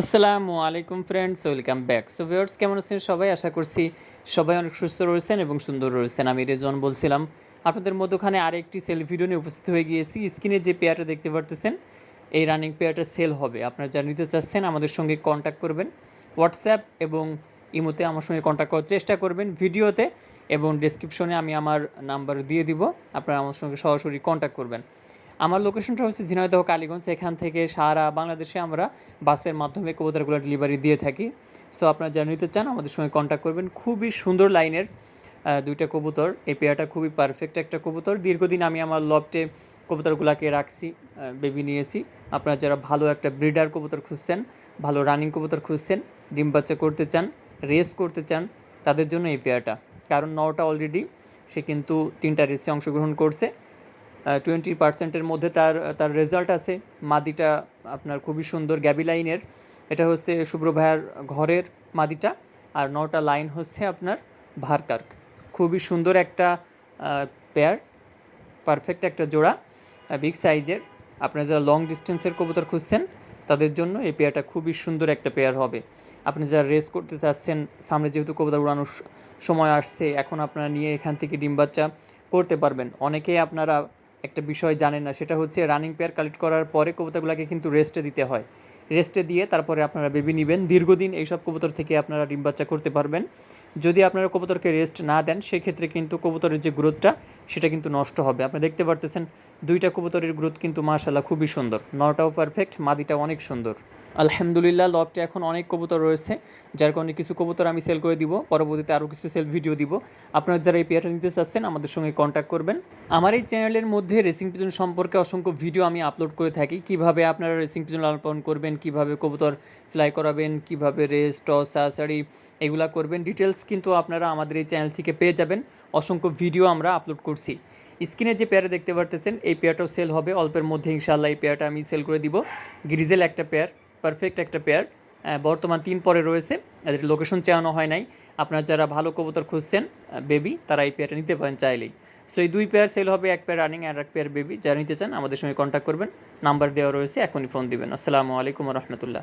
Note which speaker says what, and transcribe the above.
Speaker 1: আসসালামু আলাইকুম friends welcome back so viewers কেমন আছেন? সবাই আশা করছি সবাই অনেক সুস্থ রয়েছেন এবং সুন্দর রয়েছেন। আমি রেজন বলছিলাম। আপনাদের মধ্যখানে আরেকটি সেল ভিডিও নিয়ে উপস্থিত হয়ে গিয়েছি। স্ক্রিনে যে পেয়ারটা দেখতে পারতেছেন, এই রানিং পেয়ারটা সেল হবে। আপনারা যারা নিতে চাচ্ছেন, আমাদের সঙ্গে কন্ট্যাক্ট করবেন। হোয়াটসঅ্যাপ এবং ইমোতে আমার সঙ্গে কন্ট্যাক্ট করার চেষ্টা করবেন ভিডিওতে এবং ডেসক্রিপশনে আমি আমার নাম্বার দিয়ে দিব। আপনারা আমার সঙ্গে সরাসরি কন্ট্যাক্ট করবেন। আমার লোকেশনটা হচ্ছে ঝিনাইদহ, কালীগঞ্জ। এখান থেকে সারা বাংলাদেশে আমরা বাসের মাধ্যমে কবুতরগুলো ডেলিভারি দিয়ে থাকি। সো আপনারা যারা নিতে চান, আমাদের সঙ্গে কন্ট্যাক্ট করবেন। খুবই সুন্দর লাইনের দুইটা কবুতর। এই পেয়ারটা খুবই পারফেক্ট একটা কবুতর। দীর্ঘদিন আমি আমার লফটে কবুতরগুলোকে রাখছি বেবি নিয়েছি। আপনারা যারা ভালো একটা ব্রিডার কবুতর খুঁজছেন, ভালো রানিং কবুতর খুঁজছেন, ডিম বাচ্চা করতে চান রেস করতে চান, তাদের জন্য এই পেয়ারটা কারণ নটা অলরেডি সে কিন্তু তিনটা রেসে অংশগ্রহণ করছে। টোয়েন্টি পার্সেন্টের মধ্যে তার তার রেজাল্ট আছে। মাদিটা আপনার খুবই সুন্দর গ্যাবি লাইনের। এটা হচ্ছে শুভ্র ভাইয়ার ঘরের মাদিটা আর নটা লাইন হচ্ছে আপনার ভারকার্ক। খুবই সুন্দর একটা পেয়ার পারফেক্ট একটা জোড়া বিগ সাইজের আপনারা যারা লং ডিস্টেন্সের কবুতর খুঁজছেন, তাদের জন্য এই পেয়ারটা খুবই সুন্দর একটা পেয়ার হবে। আপনি যারা রেস করতে চাচ্ছেন, সামনে যেহেতু কবুতর উড়ানোর সময় আসছে, এখন আপনারা নিয়ে এখান থেকে ডিম বাচ্চা করতে পারবেন। অনেকেই আপনারা একটা বিষয় জানেন না, সেটা হচ্ছে রানিং পেয়ার কালেক্ট করার পরে কবুতরগুলোকে কিন্তু রেস্টে দিতে হয়। রেস্টে দিয়ে তারপরে আপনারা বেবি নেবেন। দীর্ঘদিন এইসব কবুতর থেকে আপনারা ডিম বাচ্চা করতে পারবেন। যদি আপনারা কবুতরকে রেস্ট না দেন, সেক্ষেত্রে কিন্তু কবুতরের যে গ্রোথটা সেটা কিন্তু নষ্ট হবে। আপনি দেখতে পারতেছেন দুইটা কবুতরের গ্রোথ কিন্তু মাশাল্লাহ খুবই সুন্দর। নটাও পারফেক্ট মাদিটা অনেক সুন্দর। আলহামদুলিল্লাহ, লবটে এখন অনেক কবুতর রয়েছে, যার কারণে কিছু কবুতর আমি সেল করে দিব, পরবর্তীতে আরও কিছু সেল ভিডিও দিব। আপনারা যারা এই পেয়ারটা নিতে চাচ্ছেন, আমাদের সঙ্গে কন্ট্যাক্ট করবেন। আমার এই চ্যানেলের মধ্যে রেসিং পিজন সম্পর্কে অসংখ্য ভিডিও আমি আপলোড করে থাকি। কীভাবে আপনারা রেসিং পিজন লালন পালন করবেন, কীভাবে কবুতর ফ্লাই করাবেন, কীভাবে রেস টস সাসারি এগুলা করবেন ডিটেলস কিন্তু আপনারা আমাদের এই চ্যানেল থেকে পেয়ে যাবেন। অসংখ্য ভিডিও আমরা আপলোড করছি। স্ক্রিনে যে পেয়ারে দেখতে পারতেছেন, এই পেয়ারটাও সেল হবে। অল্পের মধ্যে ইনশাল্লাহ এই পেয়ারটা আমি সেল করে দিব। গ্রিজেল একটা পেয়ার পারফেক্ট একটা পেয়ার বর্তমান তিন পরে রয়েছে। এদের লোকেশন চাওয়ানো হয় নাই। আপনারা যারা ভালো কবুতর খুঁজছেন বেবি তারা এই পেয়ারটা নিতে পারেন চাইলেই। সো এই দুই পেয়ার সেল হবে, এক পেয়ার রানিং আর এক পেয়ার বেবি যারা নিতে চান, আমাদের সঙ্গে কন্ট্যাক্ট করবেন। নাম্বার দেওয়া রয়েছে, এখনই ফোন দিবেন। আসসালামু আলাইকুম রহমতুল্লাহ।